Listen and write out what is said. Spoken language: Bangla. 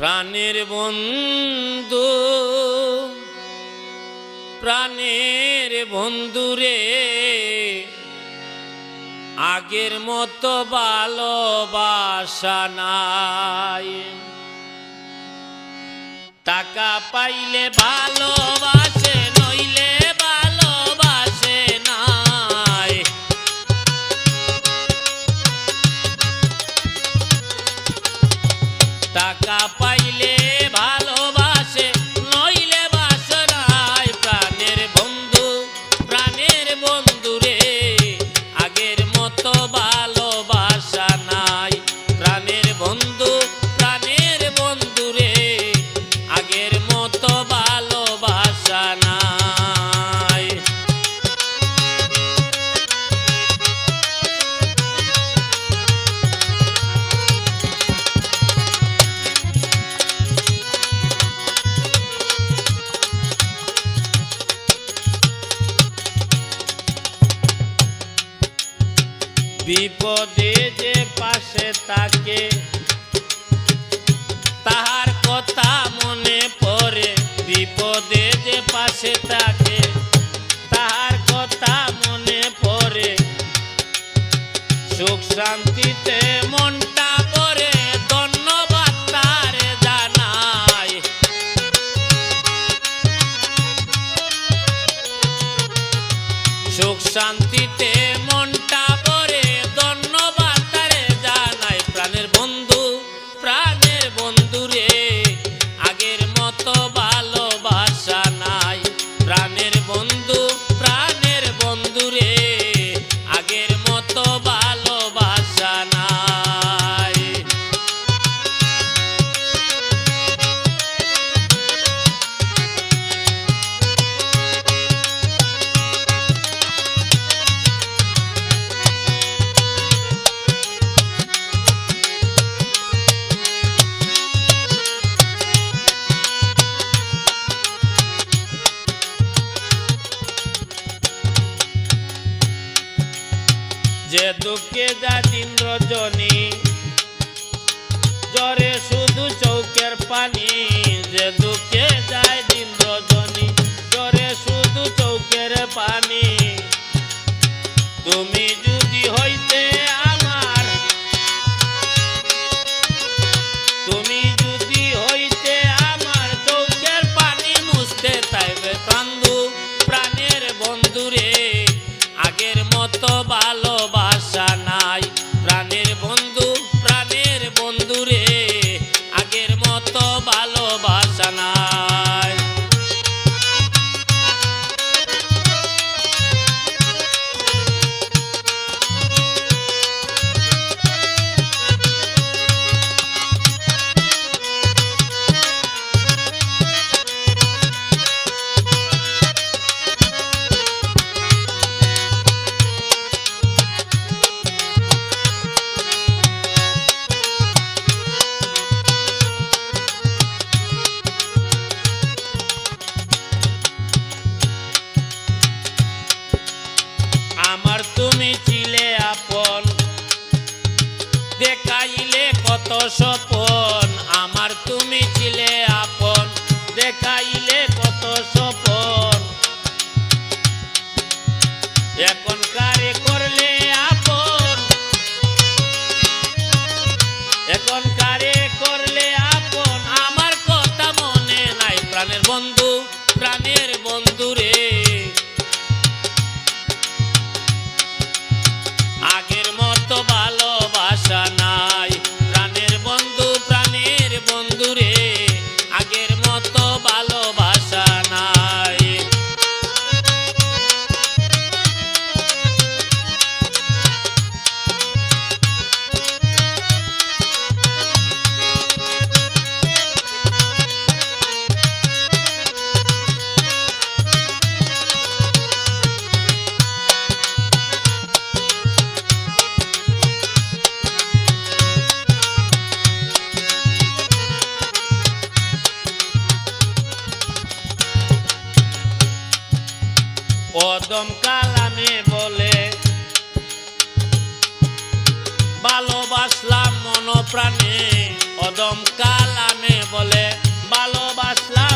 প্রাণের বন্ধু প্রাণের বন্ধুরে আগের মতো ভালোবাসা নাই। টাকা পাইলে ভালোবাসে বিপদে যে পাশে তাকে তাহার কথা মনে পড়ে। বিপদে যে পাশে তাকে তাহার কথা মনে পড়ে। সুখ শান্তিতে মনটা করে ধন্যবাদ তারে জানাই। সুখ শান্তিতে মনটা যে দুঃখে যা দিন রজনী জ্বরে শুধু চৌকের পানি। দেখাইলে কত সপন আমার তুমি ছিলে আপন। দেখাইলে কত কদম কালামে বলে ভালোবাসলাম মন প্রাণে কদম কালামে বলে ভালোবাসলাম